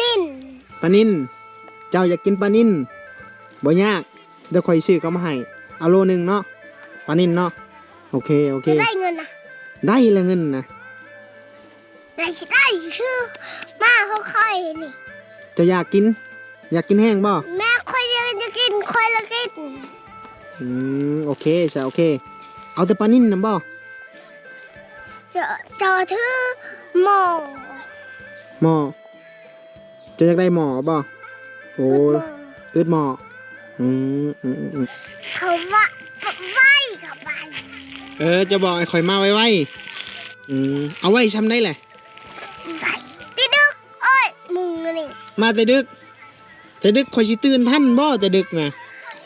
นินปลานินเจ้าอยากกินปลานินบ่ยากเดี๋ยวคอยซื้อเขามาให้เอาโลหนึงเนาะปลานินเนาะโอเคโอเค จะได้เงินนะได้แล้วเงินนะได้สิได้ชื่อมาเขาค่อยนี่ เจะอยากกิน อยากกินแห้งบ่แม่ค่อยยังจะกินค่อยละกินอืมโอเคใช่โอเค เอาแต่ปลานินนะบ่จะจะถือหมอหมอเจะอยากได้หมอบ่โอ้หมอตืดหมออืมอืมอืมอืมเขาว่าไหวกับไปเออ จะบอกไอ้ข่อยมาไว้ไว้อืมเอาไว้ช้ำได้แหละไหวติดึกโอ้ยมึงนี่มาแต่ดึก แต่ดึกข่อยสิตื่นท่านบ่แต่ดึกนะ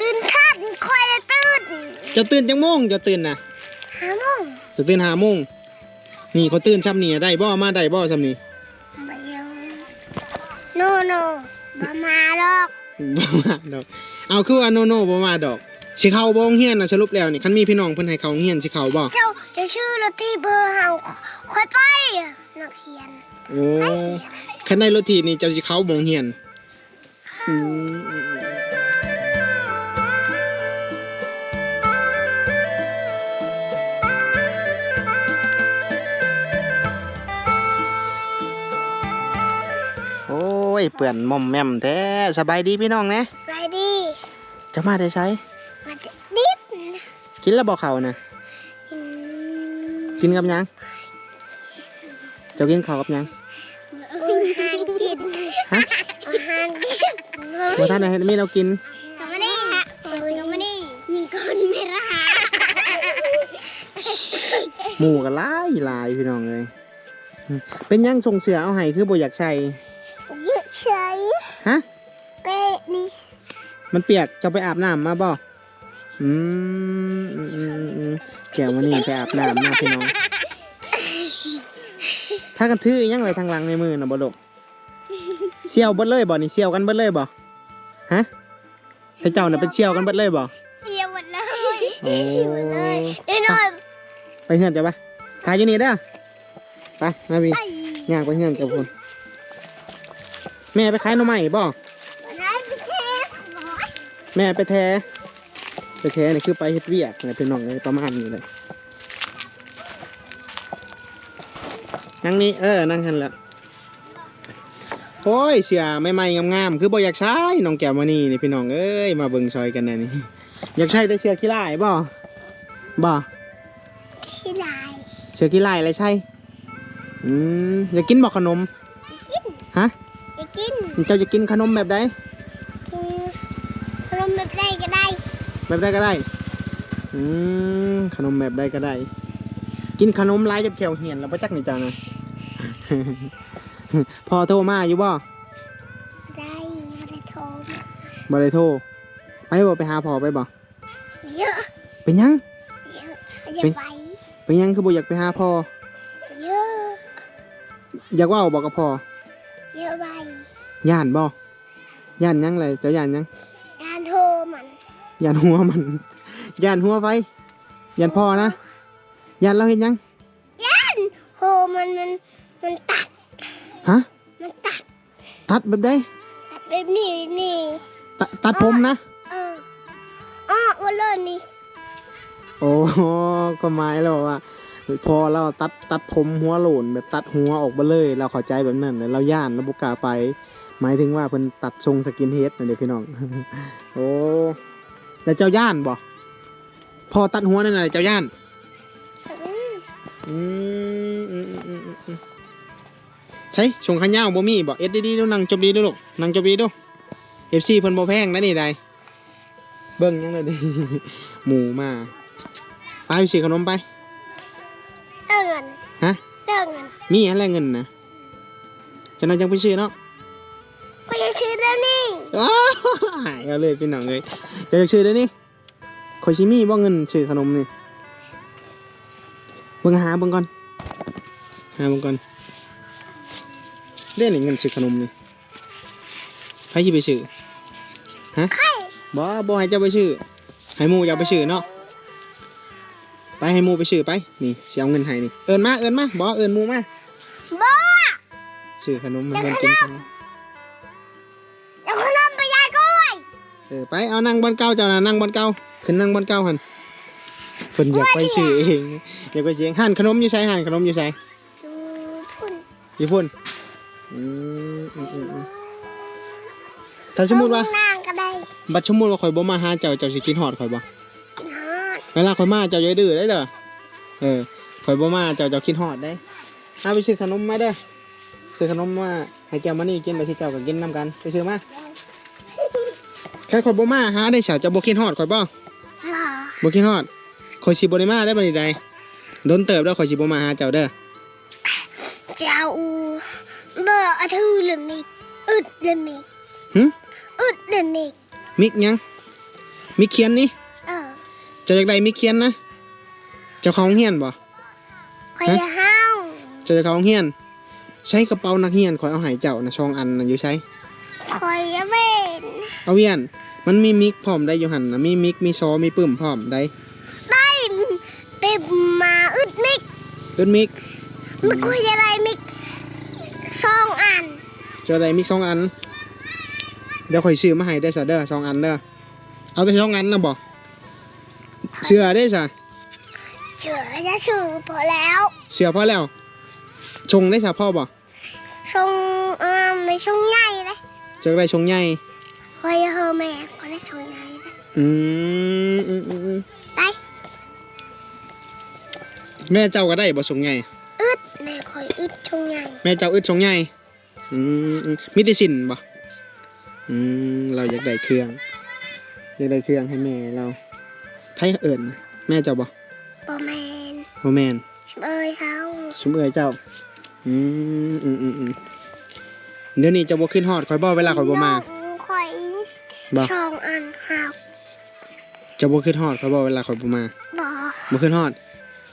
ตื่นทันค่อยละตื่นจะตื่นจังโมงจะตื่นนะหาโมงจะตื่นหาโมงนี่เขาตื่นช้ำนี่ได้บ่มาได้บ่ช้ำนี่มาเยว โนโนบ่มาหรอกบ่มาดอก เอาคือว่าโนโนบ่มาดอกสิเข้าบ่โรงเฮียนน่ะสรุปแล้วนี่คันมีพี่น้องเพิ่นให้เข้าโรงเฮียนสิเข้าบ่เจ้าจะชื่อรถที่เบอร์เฮาค่อยไปอะนักเรียนโอ้คันได้รถถีบนี่เจ้าสิเข้าบ่โรงเฮียนอืม ยเปื่อนหม่อมแม่มแท้สบายดีพี่น้องนะไปดี จะมาได้ใช้มานิดนะกินแล้วบอกเขานะกินกินกับหยังเจ้ากินข้าวกับหยังอาหารกินฮะอาหารกินบ่ท่านได้มีเรากินทำมานี่ทำมานี่ยิงคนไม่รักหมูกันหลายหลายพี่น้องเลยอืมเป็นหยังส่งเสือเอาให้คือบ่อยากใส่ เยอะเฉยฮะ เป๊ะนี่มันเปียกเจะไปอาบน้ำมาบ่อืมอืมอืมอืมแก้วมันนี่ไปอาบน้ำมาพี่น้อง ถ้ากันถืออิหยังไรทางหลังในมือน่ะบ่ลูกเชี่ยวเบิดเลยบ่นี่เชี่ยวกันเบิดเลยบ่ฮะให้เจ้าน่ะเป็นเชี่ยวกันเบิดเลยบ่เสียหมดเลยโอ้เสียหมดเลยเดี๋ยวหน่อยไปเฮือนจ้ะปะถ่ายอยู่นี่เด้อไปมาพี่ไปย่างไปเฮือนจ้ะพุ่น แม่ไปขายหน่อไม้บ่วันนั้นไปเทสหมอแม่ไปแท้ไปแท้นี่คือไปเฮ็ดเวียกอะไรเป็นน้องเลยประมาณนี้เลยนั่งนี่เออนั่งหันแหล้วโอ้ยเสียใหม่ๆงามๆคือบ่อยากใช้น้องแก้วมานี่นี่พี่น้องเอ้ยมาเบิ่งซอยกันแน่นี่อยากใช้แต่เสื้อกีฬาไอ้บ่บ่ขี้ลายเสื้อกีฬาอะไรใช่อืมอยากกินบ่ขนมกินฮะจะกิน เจ้าจะกินขนมแบบใดกินขนมแบบใดก็ได้ แบบใดก็ได้ อืมขนมแบบใดก็ได้ กินขนมหลายจนแขวเหียนแล้วประจักนี่เจ้านะพอโทรมาอยู่บ่ได้ไม่ได้โทรมาบ่ได้โทรไปบ่ไปหาพ่อไปบ่เยอะเป็นหยังเยอะอย่าเป็นไปเป็นหยังคือบ่อยากไปหาพ่อเยอะอยากเว่าบอกกับพ่อเยอะไป ย่านบ่ย่านหยังเลยเจ้าย่านหยังการโทรมันย่านหัวมันย่านหัวไฟย่านพ่อนะย่านเราเห็นหยังโทรมันมันมันตัดฮะมันตัดตัดแบบใดตัดแบบนี้แบบนี่ตตัดผมนะเอออ้อวันเลยนี่โอ้ก็หมายแล้วว่าพอเราตัดตัดผมหัวโหลนแบบตัดหัวออกมาเลย เราเข้าใจแบบนั้นแล้วเราย่านเราบุกล้าไป หมายถึงว่าเพิ่นตัดทรงสกินเฮดนั่นเด้อพี่น้อง โอ้แล้วเจ้าย่านบ่พอตัดหัวนั่นน่ะเจ้าย่านอืมอืมอืมอืมอืมอืมใช่ชงขันยาวบ่มีบ่เอ็ดดีๆดูนั่งจบดีดูลูกนั่งจบดีดู FC เพิ่นบ่แพงนะนี่ได้เบิ่งยังเลยดิ หมูมาไปสิขนมไปเดินเงินฮะเดินเงิน มีอะไรเงินนะจะนายจังไปซื้อเนาะ ก็จะชื่อแล้วนี่อ้าวหายเอาเลยพี่น้องเลยจะอยากซื้อเดี๋ยวนี้คอยชิมีบ่เงินซื้อขนมนี่เบิ่งหาเบิ่งก่อนหาเบิ่งก่อนเด้นี่เงินซื้อขนมนี่ใครสิไปซื้อฮะใครบ่บ่ให้เจ้าไปซื้อให้หมู่เจ้าไปซื้อเนาะไปให้หมู่ไปซื้อไปนี่สิเอาเงินให้นี่เอิ้นมาเอิ้นมาบ่เอิ้นหมู่มาบ้าซื้อขนมให้เพิ่นกินกันน เออไปเอานั่งบนเก้าเจ้านะนั่งบนเก้าขึ้นนั่งบนเก้าหันเพิ่นอยากไปซื้อเองอยากไปซื้อเองหั่นขนมอยู่ใส่หั่นขนมอยู่ใส่ดูพุ่นอยู่พุ่นอืมอืมอืมอืมถ้าสมมุติว่านางก็ได้บัดสมมุติว่าข่อยบ่มาหาเจ้าเจ้าสิกินฮอดข่อยบ่กินฮอดเวลาข่อยมาเจ้าอย่าดื้อได้เด้อเออข่อยบ่มาเจ้าเจ้ากินฮอดได้เอาไปซื้อขนมมาเด้อซื้อขนมมาให้แก้วมานี่กินแล้วสิเจ้าก็กินนํกันไปซื้อมา แค่ข่อยบ่มาหาได้เฉาเจ้าบ่กินฮอดข่อยบ่หรอบ่คิดฮอดข่อยสิบ่ได้มาได้บัดนี้ใดโดนเติบแล้วข่อยสิบ่มาหาเจ้าเด้อเจ้าเบอร์อะทูเลยมิกอึดเลยมิกหึอึดเลยมิกมิกหยังมิกเขียนนี่เออเจ้าอยากได้มิกเขียนนะเจ้าของเฮียนบ่คอยจะห้าวเจ้าจะของเฮียน ใช้กระเป๋านักเฮียนข่อยเอาให้เจ้านะช่องอันน่ะอยู่ใช้คอยจะเว้น เอาเวียน มันมีมิกพร้อมได้อยู่หั่นน่ะมีมิกมีซอมีปึ้มพร้อมได้ได้เป็นมาอึดมิกต้นมิกมันคอยจะได้มิกสองอันเจ้าได้มิกสองอัน เดี๋ยวข่อยซื้อมาให้ได้ซะเด้อสองอันเด้อเอาแต่สองอันนะบ่เสื้อได้ซะเชื่อจะชื่อพอแล้วเสื้อพอแล้ว ชงได้ซะพ่อบ่ชงเอ่อไม่ชงใหญ่เลยเจ้าได้ชงใหญ่ คอยจะเฮอแม่ก็ได้ชงใหญ่เลยอืมอืมอืมอืมไปแม่เจ้าก็ได้บ่ชงใหญ่อึดแม่คอยอึดชงใหญ่แม่เจ้าอึดชงใหญ่อืมอืมมีแต่สินบ่อืมเราอยากได้เครื่องอยากได้เครื่องให้แม่เราไผเอิ้นนะแม่เจ้าบ่บอแมนบ่แม่นชิบเอ้ยเขาสมเอ่ยเจ้าอืมอืมอืมอืมเดี๋ยวนี้เจะบ่ขึ้นฮอดข่อยบ่เวลาข่อยบ่มา น้องคอย บ่ชองอันครับเจะบ่ขึ้นฮอดข่อยบ่เวลาข่อยบ่มาบอบ่ขึ้นฮอด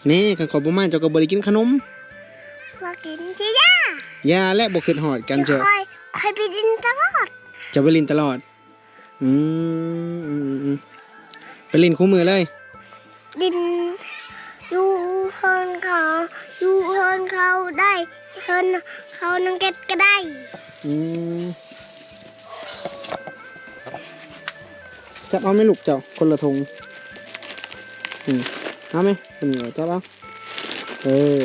นี่คันข่อยบ่มาเจ้าก็บ่ได้กินขนมมากินจีย่าอย่าและบ่ขึ้นฮอดกันเจ้าคอยคอยไปดินตลอดจะไปลินตลอดอืมอืมอืมไปลินคู่มือเลย ดินอยู่เฮินเขาอยู่เฮินเขาได้เฮินเขานังเก็ตก็ได้อืม จับเอาไหมลูกเจ้าคนละธงอืมเอาไหมเป็นไงจับเอาเออ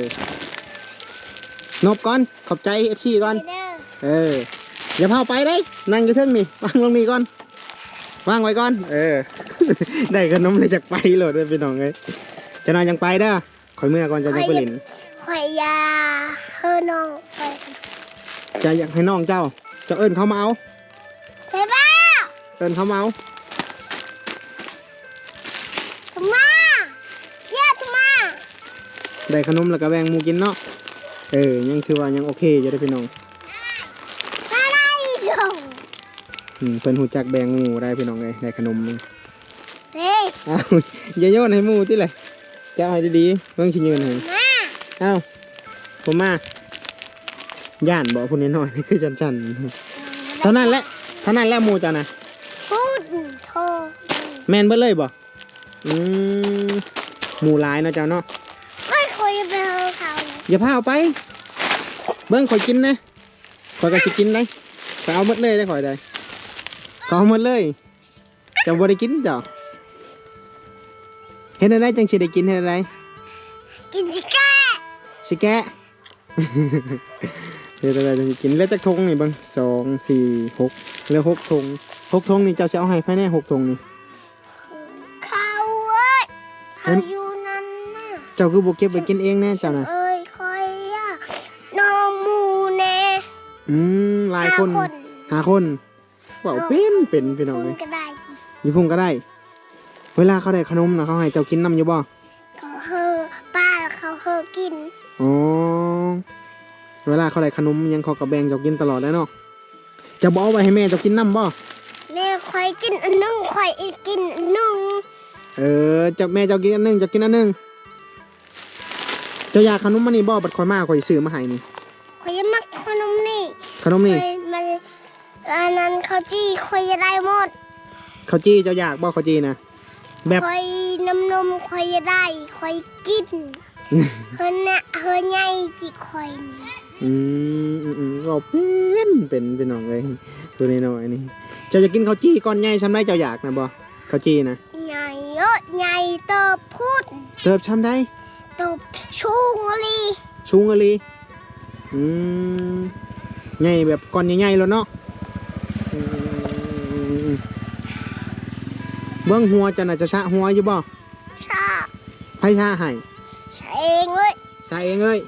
นบก่อนขอบใจเอฟซีก่อนเด้อเอออย่าพาไปได้ นั่งอยู่เทิงนี่วางลงนี่ก่อนวางไว้ก่อน เออ ได้ขนมเลยจากไปโหลดเลยพี่น้องเลยจะนอนยังไปเด้อคอยเมื่อก่อนจะจะไปเลินคอยยาเฮินน้องไปจะอยากให้น้องเจ้า จะเอิ้นเขามาเอาไปบ้าเอิ้นเขามาเอา ได้ขนมแล้วก็แบ่งหมูกินเนาะ เออ ยังถือว่ายังโอเคอยู่ได้อพี่น้อง มาได้ลงอืมเพิ่นหูจักแบ่งหมูได้พี่น้องเลยได้ขนมนึงเฮ้ยอ้าวอย่าโยนให้หมูที่เลยจะเอาให้ดีๆเพิ่งชิยืนให้มาเอ้าผมมาย่านบอกพุ่นน้อยๆนี่คือจันๆเท่านั้นแหละเท่านั้นแหละหมูเจ้านะพูดโทรแมนเบิดเลยบ่อืมหมูหลายเนาะเจ้าเนาะ อย่าพาเอาไป เบิ้งข่อยกินนะข่อยก็สิกินได้ข่อยเอาหมดเลยได้ข่อยได้ข่อยเอาหมดเลยเจ้าบ่ได้กินเจ้าเฮ็ดได้จังสิได้กินเฮ็ดได้กินจิก้าสิแกะเฮ็ดได้จังสิกินแล้วจักทงนี่เบิ่งสองสี่หกเหลือหกทงหกทงนี่เจ้าสิเอาให้ภายในหกทงนี่เขาเอ้ยเขาอยู่นั่นน่ะเจ้าคือบ่เก็บไว้กินเองแน่เจ้านะ อืมหลายคนห้หาคนเว้าเป็นเป็นพี่น้องคุเลณยก็ได้อยู่พุ่งก็ได้ เวลาเขาได้ขนมนะเขาให้เจ้ากินน้ำอยู่บ่เขาเฮอป้าแล้วเขาเฮอกินอ๋อเวลาเขาได้ขนมยังเขากระแบงเจ้ากินตลอดเลยเนาะจะบอกไว้ให้แม่เจ้ากินน้ำบ่แม่คอยกินอันหนึงคอยอีกกินอันหนึงเออเจ้าแม่เจ้ากินอันหนึงเจ้ากินอันหนึงเจ้าอยากขนมมันนี่บ่บัดคอยมาคอยซื้อมาให้นี่ นี่ขนมคนี่อยมันอันนั้นเขาจี้คอยจะได้หมดข้าวจี้เจ้าอยากบ่ข้าวจี้นะแบบคอยน้ำนมคอยจะได้คอยกินเฮินน่ะเฮินใหญ่จีคอยนี่อืมอืมอืมก็เป็นเป็นเป็นน้องเลยตัวน้อยๆนี่เจ้าจะกินข้าวจี้ก้อนใหญ่ชำได้เจ้าอยากนะบ่ข้าวจี้นะใหญ่เยอะใหญ่เติบพูดเติบชำได้เติบชูงลีชุงอะลีอืม ใหญ่แบบก้อนใหญ่ๆแล้วเนาะอืมเบื้องหัวเจะน่าจะชะหัวอยู่บ่ชาไผชาให้ใช้เองเลยชาเองเอ้ย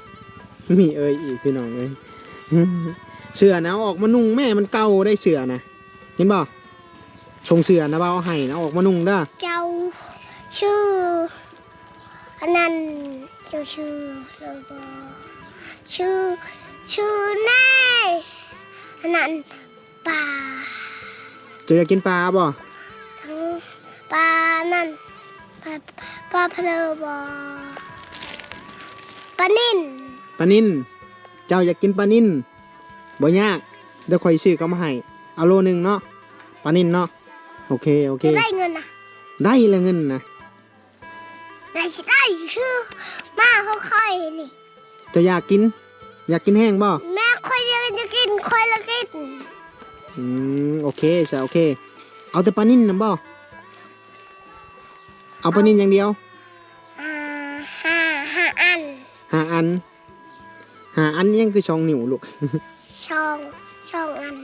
มีเอ้ยอีกพี่น้องเอ้ยเสือนะเอาออกมานุ่งแม่มันเก่าได้เสือนะเห็นบ่ชงเสือนะเบาเอาให้นะเอาออกมานุ่งเด้อเจ้าชื่ออันนั้นเจ้าชื่อเลยบอชื่อ ชื่อแน่อันนั้นป่าเจะอยากกินปลาบ่ทั้งปลานั่นปลาปลาเพลอบอปลานิ่นปลานินเจ้าอยากกินปลานินบ่ยากเดี๋ยวค่อยซื้อก็มาให้เอาโลหนึงเนาะปลานินเนาะโอเคโอเค จะได้เงินนะได้ละเงินนะได้สิได้ชื่อมาเขาค่อยๆนี่ เจะอยากกิน อยากกินแห้งบ่แม่ค่อยยังจะกินค่อยละกินอืมโอเคใช่โอเค เอาแต่ปลานินนะบ่เอาปลานินอย่างเดียวอ่าห้าห้าอันหาอันหาอันยังคือช่องนิ้วลูกช่องช่องอัน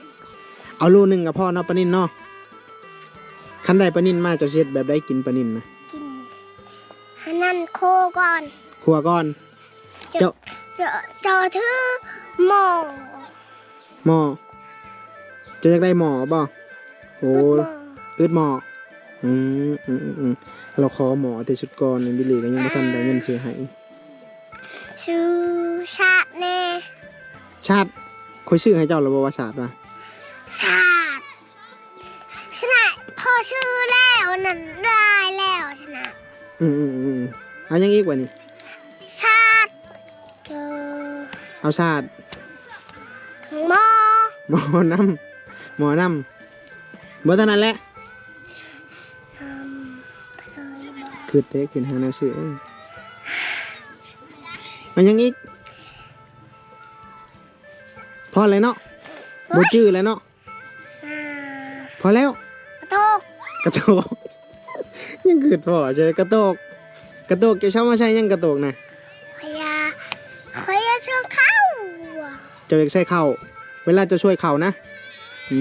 เอาโลหนึงกับพ่อเนาะปลานินเนาะคันได้ปลานินมาเจะเช็ดแบบได้กินปลานินนะกินอันนั้นโคก่อนครัวก่อน เจ้าเจาเจาถือหมอหมอเจะอยากได้หมอบ่โอ้ตุดหมอตืดหมออืมอืมอืมอืมเราขอหมอแต่ชุดก่อนในบิลลี่ก็ยังไม่ทันได้เงินซื้อให้ชื่อชาติแน่ชาติคอยซื้อให้เจ้าระบบวศาสตร์ป่ะชาติชนะพอชื่อแล้วนั่นได้แล้วชนะ อืมอืมอืมอืมเอายังอีกว่านี่ เอาชาติทั้งหมอหมอนำหมอนำเมื่อเท่านั้นแหละทำไปเลยบอกคือเต้ขึ้นหาแนวซื้อเอ้ยเอายังอีกพอเลยเนาะบ่จื้อแล้วเนาะอ่าพอแล้ว กระตกกระโตกยังเกิดพอใช่กระโตกกระโตกจะชอบมาใช้ยังกระโตกนะ จะอยากใช้เข่าเวลาจะช่วยเข่านะอื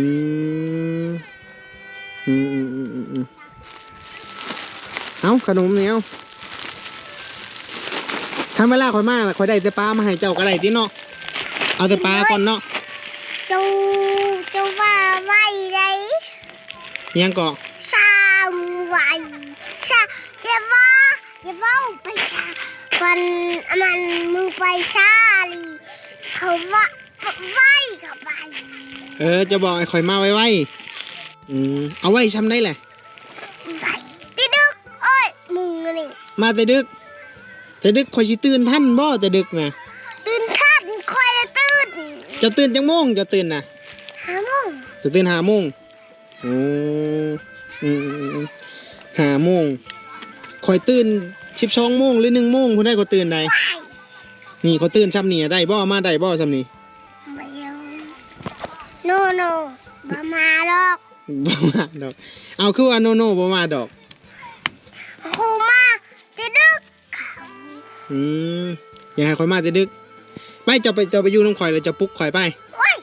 มอืม อืมอืมอืมอืมเอาขนมเนี่ยเอาทำเวลาคอยมาล่ะคอยได้แต่ปลามาให้เจ้าก็ได้ที่เนาะ เอาแต่ปลาก่อนเนาะเจ้าเจ้าว่าไว้ได้ยังเกาะสามไว้สาอย่าว่าอย่าว่าไปชาวันมันมึงไปชาลี เขาว่าไว้เขาไปเออ จะบอกไอ้คอยมาไว้ไว้อืมเอาไว้ช้ำได้แหละไว้ติดึกโอ้ยมึงอะนี่มาแต่ดึก แต่ดึกคอยสิตื่นท่านบ่จะดึกนะตื่นทันคอยจะตื่นจะตื่นจังโมงจะตื่นนะหาโมงจะตื่นหาโมงโอ้อืมอืมอืมหาโมงคอยตื่นสิบสองโมงหรือหนึ่งโมงคุณได้ก็ตื่นได้ไป นี่เขาตื่นซ้ำนี่ได้บ่มาได้บ่ซ้ำนี่ไม่เอาโนโนบ่มาหรอกบ่มาดอก เอาคือว่าโนโนบ่มาดอกครูมาติดึกเขาอืมอย่าให้คอยมาแต่ดึกไปจะไปจะไปอยู่น้ำข่อยเลยจะปลุ๊กข่อยไปโอ้ย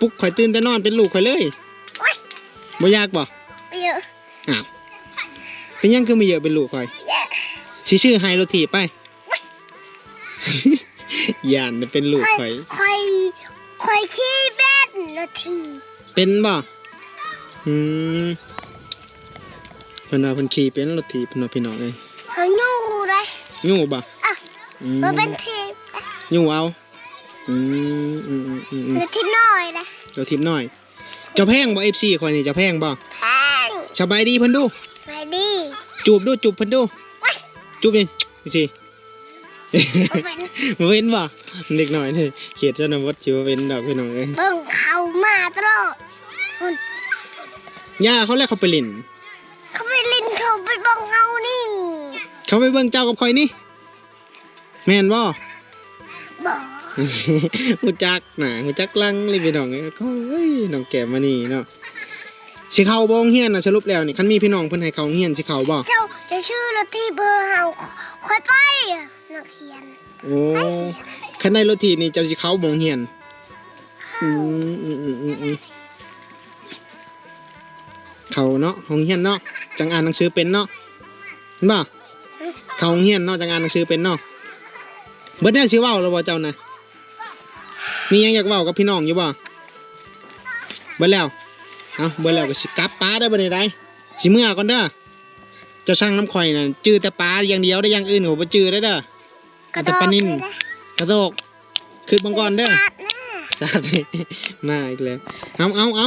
ปลุ๊กข่อยตื่นแต่นอนเป็นลูกข่อยเลยโอ้ยบ่ยากบ่ไปเยอะอ้าวเป็นหยังคือไม่เยอะเป็นลูกข่อยแย่สิชื่อไฮโรทีไป ย่านเป็นลูกคอยข่อยคอยคอยขี้เบ็ดนาทีเป็นบ่อืมเพิ่นว่าเพิ่นขี่เป็นรถถีบเพิ่นว่าพี่น้องเอ้ยเขาอยู่เลยยู่บ่อะอืมมันเป็นทีมยู่เอาอืมอืมอืมอืมอืมนาทีน้อยนะเจ้าทิพย์น้อยเจ้าแพงบ่ FC ข่อยนี่เจ้าแพงบ่แพงสบายดีเพิ่นดูไปดี จูบดูจูบเพิ่นดูว้ายจูบนี่สิเอาเป็น บ่เว้นบ่เด็กน้อยนี่เขียดเจ้านวัดสิบ่เว้นดอกพี่น้องเอ้ยเบิ่งเขามาตลอดย่าเขาแลกเขาไปเลินเขาไปลินเขาไปเบิ่งเขานี่เขาไปเบิ่งเจ้ากับข่อยนี่แม่นบ่ บอกหูจักนะหูจักลังเลยพี่น้องเอ้ยโอ้ยน้องแก้มมานี่เนาะ สิเข้าบ่โรงเรียนน่ะสรุปแล้วนี่คันมีพี่น้องเพิ่นให้เข้าโรงเรียนสิเข้าบ่เจ้าเจ้าชื่อรถที่เบอร์เฮาค่อยไปนักเรียนโอ้คันได้รถทีนี่เจ้าสิเข้าบ่โรงเรียนอืมอืมอืมอืมอืมเข้าเนาะโรงเรียนเนาะจังอ่านหนังสือเป็นเนาะเห็นบ่เข้าโรงเรียนเนาะจังอ่านหนังสือเป็นเนาะเบิดแน่สิเว้าแล้วบ่เจ้าน่ะมีหยังอยากเว้ากับพี่น้องอยู่บ่เบิดแล้ว เอาเบิดแล้วก็สิกลับป้าได้บ่ได้ไดสิเมื่อก่อนเด้อเจ้าช่างน้ำข่อยน่ะจื้อแต่ปลาอย่างเดียวได้อย่างอื่นก็บ่จื้อได้เด้อ เอาแต่ปลานิ่ม กระโดกคือบังกรเด้อชาติหน้าสาดมาอีกแล้วเอาเอาเอา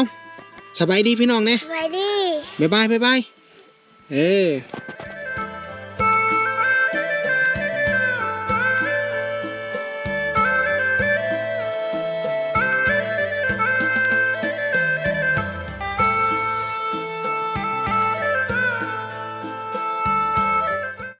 สบายดีพี่น้องเนี่ยสวัสดี บ๊ายบายบ๊ายบายเออ